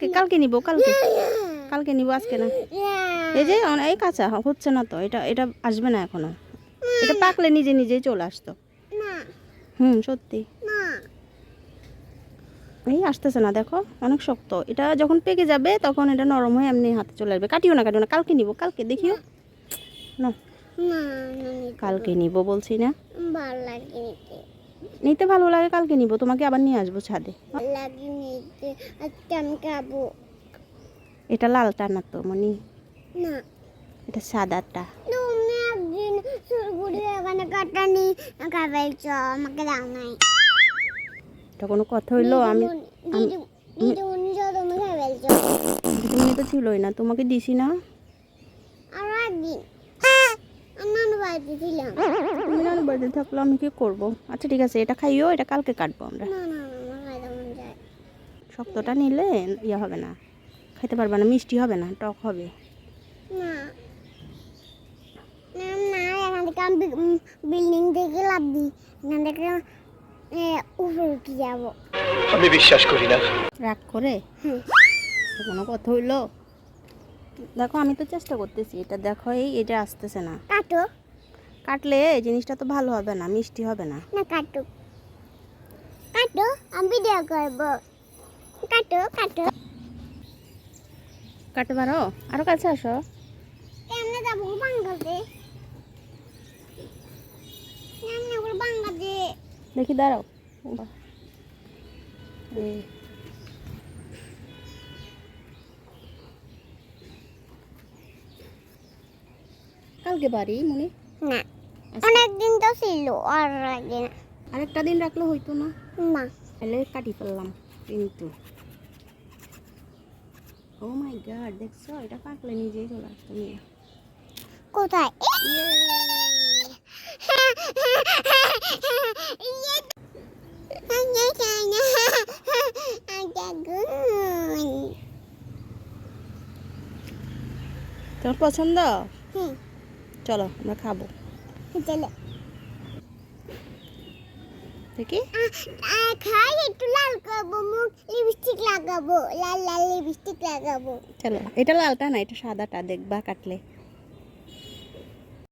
কালকে কালকে নিব, কালকে। কালকে নিব আজকে না। এই যে এই কাঁচা হচ্ছে না তো, এটা এটা আসবে না এখনও। এটা পাকলে নিজে নিজেই চলে আসতো। হুম, সত্যি। এই আসতেছে না, দেখো, অনেক শক্ত। এটা যখন পেকে যাবে, তখন এটা নরম হয়ে এমনি হাতে চলে আসবে। কাটিও না কাটিও না, কালকে নিব, কালকে দেখিও। না। কালকে নিব বলছি না। ভালো লাগে নিতে ভালো লাগে কালকে নিব। তোমাকে আবার নিয়ে আসব ছাদে। এটা লালটা না তো মনি না। এটা সাদাটা। তুমি একদিন সুরগুড়ি এখানে কাটানি খাবেছ আমাকে দাও নাই এটা কোনো কথা হইল? আমি তুমি তো ছিলই না তোমাকে দিছি না আরও একদিন আমি নানু বাড়িতে থাকলে আমি কি করব? আচ্ছা ঠিক আছে এটা খাইও এটা কালকে কাটবো আমরা। শক্তটা নিলে ইয়ে হবে না খাইতে পারবে না মিষ্টি হবে না টক হবে। বিল্ডিং থেকে লাভ দিই এখান থেকে উপরে উঠে যাব। আমি বিশ্বাস করি না। রাগ করে। কোনো কথা হইল? দেখো আমি তো চেষ্টা করতেছি এটা দেখো এই এটা আসতেছে না। কাটো। কাটলে এই জিনিসটা তো ভালো হবে না মিষ্টি হবে না। না কাটো কাটো আমি ভিডিও করব। কাটো কাটো। কাটতে পারো আরও কাছে আসো। কেমনে যাব বাঙ্গাতে কেমনে করে বাঙ্গাতে দেখি দাঁড়াও। কালকে বাড়ি মনে? না। অনেকদিন তো ছিল আর একদিন। আরেকটা দিন রাখলে হইতো না? না। তাহলে কাটি ফেললাম কিন্তু। ও মাই গড দেখছ? এটা পাকলে নিজেই চলে আসতো নিয়ে। কোথায়? তোমার পছন্দ? চলো আমরা খাব। দেখি। খাই একটু লাল করব মুখ লিপস্টিক লাগাবো লাল লাল লিপস্টিক লাগাবো। চলো এটা লালটা না এটা সাদাটা দেখবা কাটলে।